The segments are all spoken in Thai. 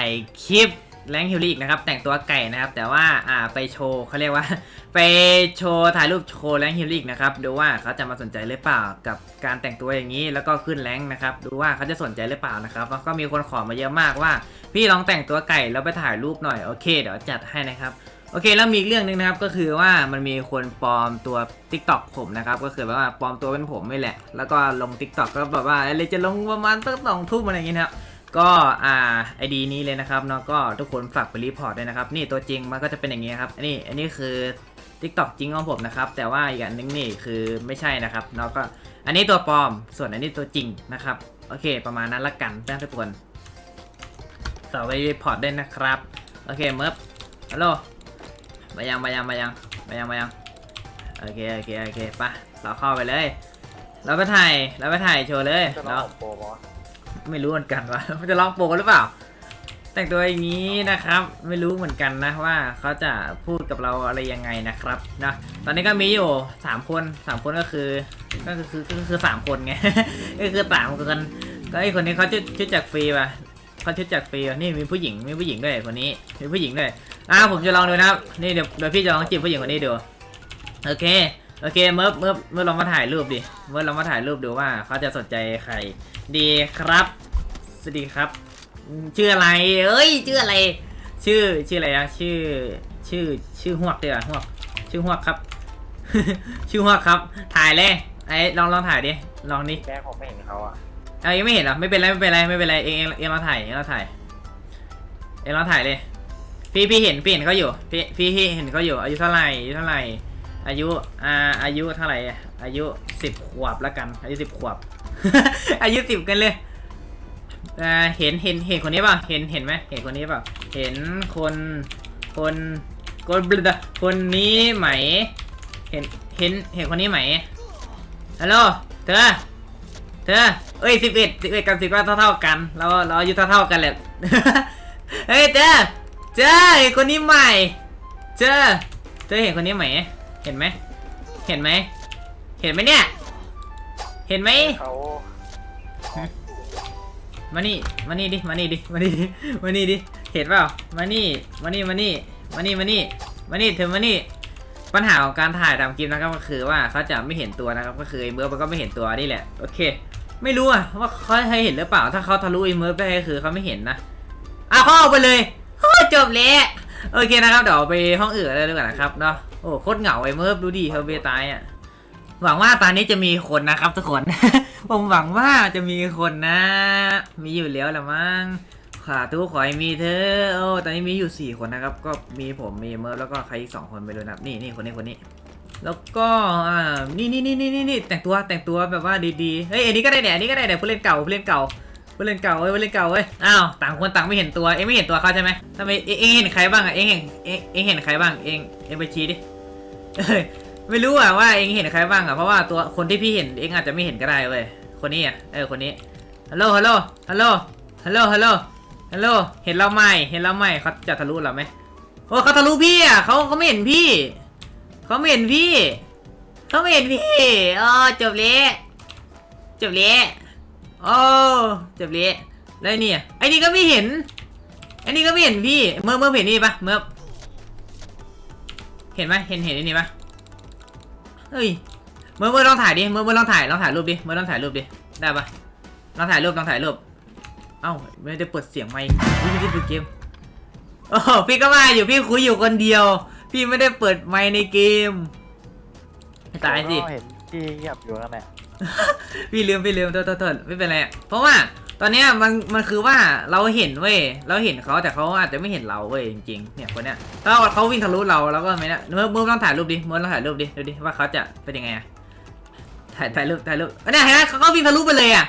ไอคลิปแรงฮิลลี่อีกนะครับ แต่งตัวไก่นะครับ แต่ว่าอ่าไปโชว์เขาเรียกว่า ไปโชว์ถ่ายรูปโชว์แรงฮิลลี่นะครับ ดูว่าเขาจะมาสนใจหรือเปล่ากับการแต่งตัวอย่างนี้แล้วก็ขึ้นแรงนะครับ ดูว่าเขาจะสนใจหรือเปล่านะครับแล้วก็มีคนขอมาเยอะมากว่า พี่ลองแต่งตัวไก่แล้วไปถ่ายรูปหน่อยโอเคเดี๋ยวจัดให้นะครับโอเคแล้วมีอีกเรื่องหนึงนะครับก็คือว่ามันมีคนปลอมตัว t ิ k t o k ผมนะครับก็คือแบบว่าปลอมตัวเป็นผมไม่แหละ แล้วก็ลง t ิ k t o k ก็แบบว่าอะไรจะลงประมาณตั้งสองทุ่มอะไรอย่างเงี้ยครับ ก็อ่าไอดีนี้เลยนะครับเนาะก็ทุกคนฝากไปรีพอร์ตด้วยนะครับ นี่ตัวจริงมันก็จะเป็นอย่างงี้ครับอันนี้อันนี้คือ t ิ k t o k จริงของผมนะครับ แต่ว่าอีกอันนึงนี่คือไม่ใช่นะครับเนาะก็อันนี้ตัวปลอม ส่วนอันนี้ตัวจริงนะครับ โอเค ประมาณนั้นละกันนะทุกคนฝากไปรีพอร์ตด้วยนะครับ โอเคเมิร์ฟฮัลโหลมายังมายังมายังมายังมายังโอเคโอเคโอเคปะเราเข้าไปเลย เราไปถ่ายเราไปถ่ายโชว์เลยเราองโปรบอส ไม่รู้เหมือนกันว่ามันจะลองโปรหรือเปล่า แต่งตัวอย่างนี้นะครับ ไม่รู้เหมือนกันนะว่าเขาจะพูดกับเราอะไรยังไงนะครับนะตอนนี้ก็มีอยู่สามคนสามคนก็คือ ก็คือก็คือสามคนไงก็คือสามคนก็ไอคนนี้เขาชุดชุดจากฟรีป่ะเขาชุดจากฟรีว่ะนี่มีผู้หญิงมีผู้หญิงด้วยคนนี้มีผู้หญิงด้วยอ่าผมจะลองดูนะครับนี่เดี๋ยวเดี๋ยวพี่จะลองจีบผู้หญิงคนนี้ดูโอเค โอเคเมื่อเมื่อเมื่อลองมาถ่ายรูปดิเมื่อลองมาถ่ายรูปดูว่าเขาจะสนใจใคร ดีครับ สวัสดีครับอืมชื่ออะไร เอ้ย ชื่ออะไร ชื่อชื่ออะไรอะชื่อ ชื่อชื่อหวกเดียวาหวก ชื่อหวกครับ ชื่อหวกครับ ถ่ายเลยไอ้ลองลองถ่ายดิลองดิแม่ผมไม่เห็นเขาอะเอายังไม่เห็นเหรอไม่เป็นไรไม่เป็นไรไม่เป็นไรเองเองเองเราถ่ายเองเราถ่ายเองเราถ่ายเลย พี่พี่เห็นพี่เห็นเขาอยู่พี่พี่พี่เห็นเขาอยู่อายุเท่าไหร่อายุเท่าไหร่ อายุอ่าอายุเท่าไหร่อายุสิบขวบแล้วกัน อายุสิบขวบ อายุสิบกันเลยอ่าเห็นเห็นเห็นคนนี้ป่ะเห็นเห็นไหมเห็นคนนี้ป่ะเห็นคนคนคนบลดคนนี้ไหม เห็นเห็นเห็นคนนี้ไหมฮัลโหลเธอเธอเอ้ยสิบเอ็ดสิบเอ็ดกับสิบก็เท่าเท่าๆกัน เราเราอายุเท่าเท่าๆกันแหละเฮ้ยเจอเจอเห็นคนนี้ใหม่เจอเธอเห็นคนนี้ไหม เห็นไหม เห็นไหม เห็นไหมเนี่ย เห็นไหม เขามานี่ มานี่ดิ มานี่ดิ มานี่ดิ มานี่ดิ เห็นเปล่า มานี่ มานี่ มานี่ มานี่ มานี่ มานี่เธอมานี่ ปัญหาของการถ่ายตามคลิปนะครับก็คือว่าเขาจะไม่เห็นตัวนะครับก็คือไอ้เมิร์ฟมันก็ไม่เห็นตัวนี่แหละ โอเค ไม่รู้อะว่าเขาให้เห็นหรือเปล่า ถ้าเขาทะลุไอ้เมิร์ฟได้ก็คือเขาไม่เห็นนะอะเขาเอาไปเลยโอ้จบแล้ว โอเคนะครับเดี๋ยวไปห้องอื่นเลยดีกว่านะครับเนาะโอ้โคตรเหงาไอ้เมิร์ฟดูดิเฮอร์เบตายอะหวังว่าตอนนี้จะมีคนนะครับทุกคน ผมหวังว่าจะมีคนนะ มีอยู่แล้วละมั้งขาทุกขอให้มีเธอโอ้ตอนนี้มีอยู่สี่คนนะครับ ก็มีผมมีเมิร์ฟแล้วก็ใครอีกสองคนไปดูนะนี่นี่คนนี้คนนี้ แล้วก็อ่านี่นี่นี่นี่นี่นี่แต่งตัวแต่งตัวแบบว่าดีๆเฮ้ยอันนี้ก็ได้เนี่ยอันนี้ก็ได้เนี่ยผู้เล่นเก่าผู้เล่นเก่า ผู้เล่นเก่าเว้ยผู้เล่นเก่าเว้ย อ้าว ต่างคนต่างไม่เห็นตัว เอ็งไม่เห็นตัวเขาใช่ไหมทำไมเอ็งเห็นใครบ้างอะเอ็งเห็นเอ็งเอ็งเห็นใครบ้าง เอ็งเอ็งไปชี้ดิไม่รู้อะว่าเอ็งเห็นใครบ้างอะเพราะว่าตัวคนที่พี่เห็นเอ็งอาจจะไม่เห็นก็ได้เว้ย คนนี้อะเออ คนนี้ ฮัลโหล ฮัลโหล ฮัลโหล ฮัลโหล ฮัลโหล ฮัลโหล เห็นเราไหมเห็นเราไหมเขาจะทะลุเราไหมโอ้เขาทะลุพี่อะเขาเขาไม่เห็นพี่ เขาไม่เห็นพี่ เขาไม่เห็นพี่อ๋อจบเละจบเละ โอ้เจ็บเละแล้วไอ้นี่อะไอ้นี่ก็ไม่เห็นไอ้นี่ก็ไม่เห็นพี่ เมื่อเมื่อเห็นนี่ปะเมื่อเห็นไหมเห็นเห็นไอ้นี่ปะเฮ้ยเมื่อเมื่อลองถ่ายดิเมื่อเมื่อลองถ่ายลองถ่ายรูปดิเมื่อลองถ่ายรูปดิได้ปะลองถ่ายรูปลองถ่ายรูปเอ้าไม่ได้เปิดเสียงไม่ไม่ได้เปิดเกมโอ้พี่ก็มาอยู่พี่คุยอยู่คนเดียว พี่ไม่ได้เปิดไมค์ในเกมตายสิเห็นที่เงียบอยู่นั่นแหละ พี่ลืมพี่ลืมโทษโทษโทษไม่เป็นไรอะเพราะว่าตอนเนี้ยมันมันคือว่าเราเห็นเว้ยเราเห็นเขาแต่เขาอาจจะไม่เห็นเราเว้ยจริงๆเนี่ยคนเนี้ยถ้าเขาวิ่งทะลุเราแล้วก็ไม่นะเมื่อเมื่อต้องถ่ายรูปดิเมื่อต้องถ่ายรูปดิดูดิว่าเขาจะเป็นยังไงอะถ่ายถ่ายรูปถ่ายรูปเนี่ยเห็นไหมเขาก็วิ่งทะลุไปเลยอะ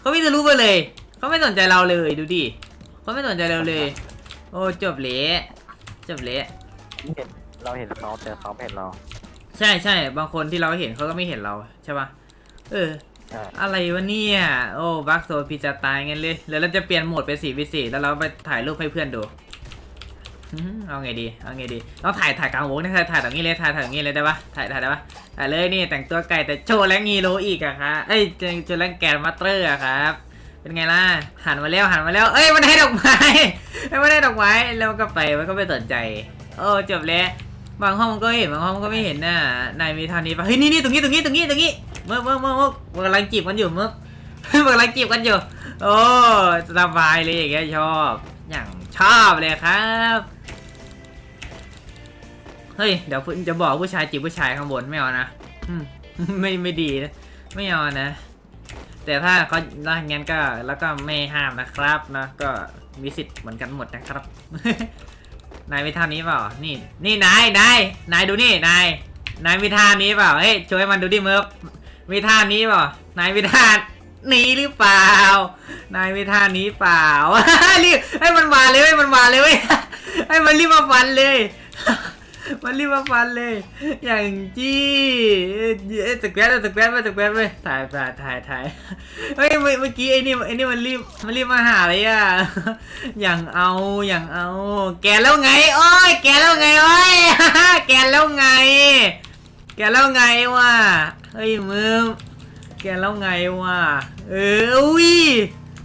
เขาวิ่งทะลุไปเลยเขาไม่สนใจเราเลยดูดิเขาไม่สนใจเราเลย โอ้จบเละจบเละเห็นเราเห็นเขาแต่เขาไม่เห็นเรา ใช่ใช่บางคนที่เราเห็นเขาก็ไม่เห็นเราใช่ปะ เออใช่อะไรวะเนี่ย โอ้บักโซพีจะตายงั้นเลย แล้วเราจะเปลี่ยนโหมดเป็นสี่วิสี่แล้วเราไปถ่ายรูปให้เพื่อนดูอื้อหือเอาไงดี เอาไงดีเราถ่ายถ่ายกลางวงนี่ถ่ายถ่ายแบบนี้เลย ถ่ายถ่ายแบบนี้เลยได้ปะถ่ายถ่ายได้ปะถ่ายเลยนี่แต่งตัวไก่แต่โชว์แรงงีโรอีกอะครับเอ้ยโชว์แรงแกนมาสเตอร์อะครับ เป็นไงล่ะ หันมาแล้วหันมาแล้ว เอ้ยมันให้ดอกไม้เอ้ยมันให้ดอกไม้ แล้วมันก็ไป มันก็ไม่สนใจ โอ้จบแล้ว บางห้องมันก็เห็น บางห้องมันก็ไม่เห็นน่ะนายมีทางนี้ปะเฮ้ยนี่นี่ตรงนี้ตรงนี้ตรงนี้ตรงนี้เมื่อเมื่อเมื่อเมื่อมันกำลังจีบกันอยู่เมื่อมันกำลังจีบกันอยู่ โอ้สบายเลยอย่างเงี้ยชอบ อย่างชอบเลยครับ เฮ้ย เดี๋ยวจะบอกผู้ชายจีบผู้ชายข้างบนไม่เอานะไม่ไม่ดีนะ ไม่เอานะ แต่ถ้าเขาถ้างั้นก็แล้วก็ไม่ห้ามนะครับนะ ก็มีสิทธิ์เหมือนกันหมดนะครับ นายมีท่านี้เปล่า นี่ นี่นายนายนายดูนี่นายนายมีท่านี้เปล่า เฮ้ยช่วยมันดูดิเมิร์ฟ มีท่านี้เปล่านายมีท่านี้หรือเปล่า นายมีท่านี้เปล่ารีบให้มันมาเลยให้มันมาเลยเว้ยให้มันรีบมาฟันเลย มันรีบมาฟันเลย อย่างจี้เอ้ยสแกรสสแกรสไปสแกรสไปถ่ายถ่ายถ่ายถ่ายเฮ้ยเมื่อเมื่อกี้ไอ้นี่ไอ้นี่มันรีบมันรีบมาหาเลยอะอย่างเอาอย่างเอา แกแล้วไงโอ้ยแกแล้วไงโอ้ยแกแล้วไง แกแล้วไงวะ เฮ้ยมึงแกแล้วไงวะเอออุ้ย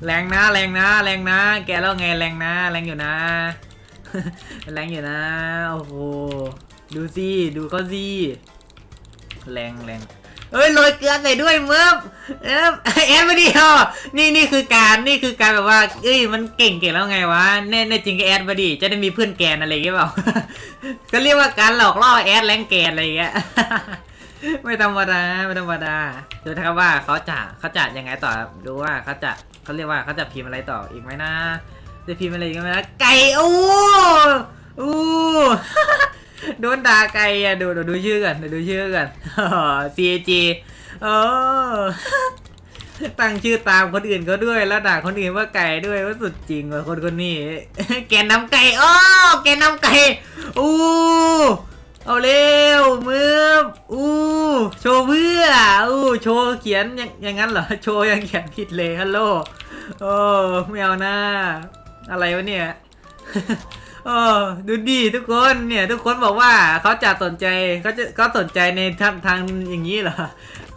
แรงนะแรงนะแรงนะ แกแล้วไงแรงนะ แรงอยู่นะ แรงอยู่นะโอ้โหดูสิดูเขาสิแรงแรงเอ้ยโรยเกลือใส่ด้วยเมิบเอฟแอนมาดิอ๋อนี่นี่คือการนี่คือการแบบว่าเอ้ยมันเก่งเก่งแล้วไงวะแน่แน่จริงก็แอดมาดิจะได้มีเพื่อนแกนอะไรอย่างเงี้ยเปล่าก็เรียกว่าการหลอกล่อแอดแรงแกนอะไรอย่างเงี้ย ไม่ธรรมดาไม่ธรรมดาดูนะครับว่าเขาจะเขาจะยังไงต่อดูว่าเขาจะเขาเรียกว่าเขาจะพิมพ์อะไรต่ออีกไหมนะจะพิมพ์อะไรอีกไหมนะไก่อู้อู้โดนด่าไก่อะดูดูดูชื่อกันดูดูชื่อกัน C G เออตั้งชื่อตามคนอื่นเขาด้วย แล้วด่าคนอื่นว่าไก่ด้วยว่าสุดจริงว่ะคนคนนี้ แกน้ำไก่อ้อแกน้ำไก่อู้ เอาเร็วมืออู้โชว์เพื่ออู้โชว์เขียนอย่างอย่างนั้นเหรอโชว์ยังเขียนผิดเลยฮัลโหลโอ้ไม่เอาหน้า อะไรวะเนี่ยโอ้ดูดีทุกคนเนี่ย ทุกคนบอกว่าเขาจะสนใจเขาจะเขาสนใจในทางทางอย่างนี้เหรอ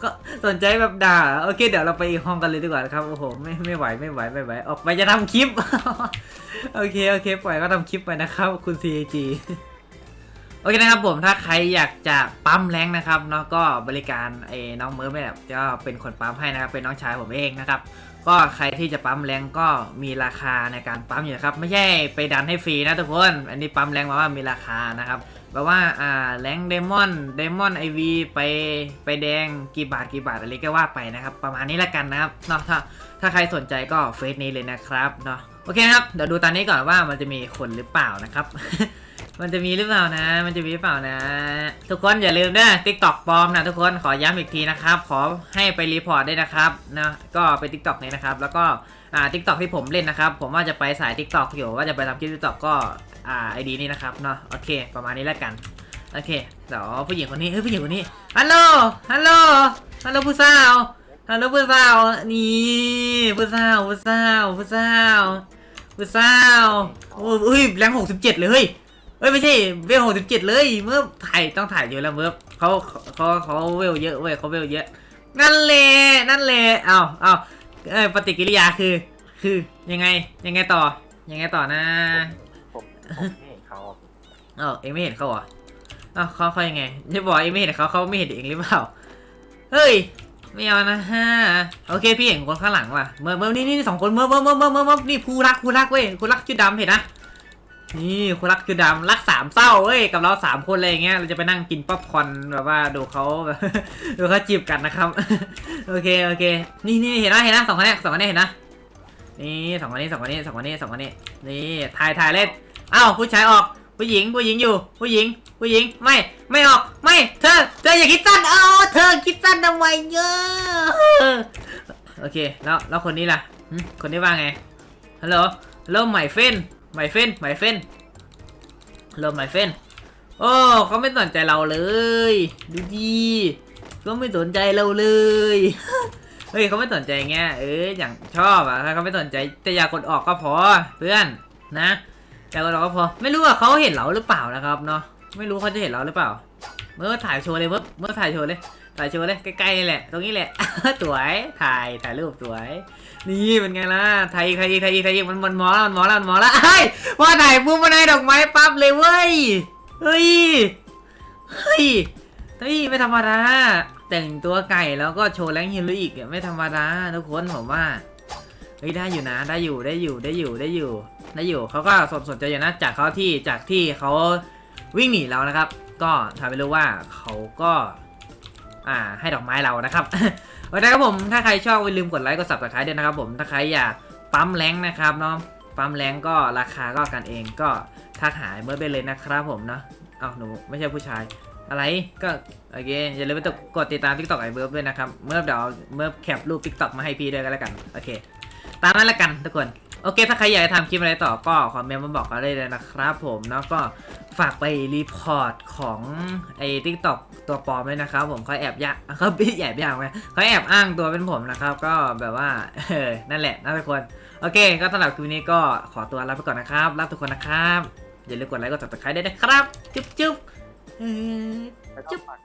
ก็สนใจแบบด่าโอเคเดี๋ยวเราไปอีกห้องกันเลยดีกว่าครับโอ้โหไม่ไม่ไหวไม่ไหวไม่ไหวออกไปจะทำคลิป โอเคโอเค ปล่อยก็ทำคลิปไปนะครับ คุณ CAG โอเคนะครับผมถ้าใครอยากจะปั๊มแรงนะครับเนาะก็บริการไอ้น้องเมิร์ฟแบบจะเป็นคนปั๊มให้นะครับเป็นน้องชายผมเองนะครับก็ใครที่จะปั๊มแรงก็มีราคาในการปั๊มอยู่นะครับไม่ใช่ไปดันให้ฟรีนะทุกคนอันนี้ปั๊มแรงมาว่ามีราคานะครับแปลว่าอ่าแรงเดมอนเดมอนไอวีไปไปแดงกี่บาทกี่บาทอะไรก็ว่าไปนะครับ ประมาณนี้ละกันนะครับเนาะถ้าถ้าใครสนใจก็เฟซนี้เลยนะครับเนาะโอเคนะครับเดี๋ยวดูตอนนี้ก่อนว่ามันจะมีคนหรือเปล่านะครับ มันจะมีหรือเปล่านะ มันจะมีหรือเปล่านะ ทุกคนอย่าลืมนะทิกตอกปลอมนะทุกคนขอย้ำอีกทีนะครับ ขอให้ไปรีพอร์ตด้วยนะครับนะก็ไปทิกตอกนี้นะครับ แล้วก็อ่าทิกตอกที่ผมเล่นนะครับ ผมว่าจะไปสายทิกตอกอยู่ว่าจะไปทำคลิปทิกตอกก็อ่าไอดีนี้นะครับเนาะโอเค ประมาณนี้แล้วกันโอเคเดี๋ยวผู้หญิงคนนี้เฮ้ยผู้หญิงคนนี้ฮัลโหลฮัลโหลฮัลโหลผู้สาวฮัลโหลผู้สาวนี่ผู้สาวผู้สาวผู้สาวผู้สาวอ้เฮ้ยแรงหกสิบเจ็ดเลย เฮ้ยเอ้ยไม่ใช่เวลหกสิบเจ็ดเลยเมื่อถ่ายต้องถ่ายเยอะแล้วเมื่อเขาเขาเขาเวลเยอะเว้ยเขาเวลเยอะ นั่นแหละนั่นแหละเอาเอาเอ้ยปฏิกิริยาคือ คือยังไงยังไงต่อ ยังไงต่อนะผมผมไม่เห็นเขาเออเองไม่เห็นเขาเหรอเอ้าเขาเขายังไงจะบอกเองไม่เห็นเขาเขาไม่เห็นเองหรือเปล่าเฮ้ยไม่เอานะฮะโอเคพี่เห็นคนข้างหลังว่ะเมื่อเมื่อนี่นี่สองคนเมื่อเมื่อเมื่อเมื่อเมื่อนี่ผู้รักผู้รักเว้ยผู้รักชื่อดำเห็นนะ นี่คนรักคือดำรักสามเศร้าเว้ยกับเราสามคนอะไรอย่างเงี้ยเราจะไปนั่งกินป๊อปคอนแบบว่าดูเขาดูเขาจีบกันนะครับโอเคโอเค นี่นี่เห็นนะเห็นนะสองคนนี้สองคนนี้เห็นนะนี่สองคนนี้สองคนนี้สองคนนี้สองคนนี้นี่ถ่ายถ่ายเล่นอ้าวผู้ชายออกผู้หญิงผู้หญิงอยู่ ผู้หญิง ผู้หญิงไม่ไม่ออกไม่ เธอ เธออย่าคิดสั้นเออเธอคิดสั้นทำไมเยอะโอเคแล้วแล้วคนนี้ล่ะคนนี้ว่าไงฮัลโหลฮัลโหลใหม่เฟน my friend my friend hello my friend โอ้เขาไม่สนใจเราเลย ดูดีเขาไม่สนใจเราเลยเฮ้ยเขาไม่สนใจเงี้ยเอออย่างชอบอะถ้าเขาไม่สนใจแต่อย่ากดออกก็พอเพื่อนนะอย่ากดออกก็พอ ไม่รู้ว่าเขาเห็นเราหรือเปล่านะครับเนาะไม่รู้เขาจะเห็นเราหรือเปล่า เมื่อถ่ายโชว์เลยเมื่อเมื่อถ่ายโชว์เลย ถ่ายโชว์เลยใกล้ๆนี่แหละ ตรงนี้แหละ สวยถ่ายถ่ายรูปสวย นี่เป็นไงล่ะถ่ายอีกถ่ายอีกถ่ายอีกถ่ายอีกมันมันมอแล้วมันมอแล้วมันมอแล้วเฮ้ยพอถ่ายปุ๊บมันได้ดอกไม้ปั๊บเลยเว้ยเฮ้ยเฮ้ยเฮ้ยไม่ธรรมดาแต่งตัวไก่แล้วก็โชว์แรงฮิลลี่อีกไม่ธรรมดาทุกคนผมว่าเฮ้ยได้อยู่นะได้อยู่ได้อยู่ได้อยู่ได้อยู่ได้อยู่เขาก็สนสนใจอยู่นะจากเขาที่จากที่เขาวิ่งหนีเรานะครับ ก็ทำให้รู้ว่าเขาก็ อ่าให้ดอกไม้เรานะครับโอเคครับผมถ้าใครชอบอย่าลืมกดไลค์กด subscribe ด้วยนะครับผมถ้าใครอยากปั๊มแรงนะครับเนาะปั๊มแรงก็ราคาก็กันเองก็ทักหายเมื่อไปเลยนะครับผมเนาะเอ้าหนูไม่ใช่ผู้ชายอะไรก็โอเคอย่าลืมไปกดติดตาม TikTok ไอเบิร์บด้วยนะครับเมื่อเดี๋ยวเมื่อแคปรูป TikTok มาให้พี่ด้วยกันแล้วกันโอเค ตามนั้นและกันทุกคน โอเค ถ้าใครอยากจะทำคลิปอะไรต่อก็คอมเมนต์มาบอกกันได้เลยนะครับผมแล้วก็ฝากไปรีพอร์ตของไอ้ทิกตอกตัวปลอมด้วยนะครับผมเขาแอบยะเขาไม่แอบยางไหมเขาแอบอ้างตัวเป็นผมนะครับ ก็แบบว่าเออนั่นแหละนะทุกคนโอเค ก็สำหรับคลิปนี้ก็ขอตัวลาไปก่อนนะครับรักทุกคนนะครับอย่าลืมกดไลค์กด subscribe ด้วยนะครับ จุ๊บจุ๊บเออแล้วก็ฝาก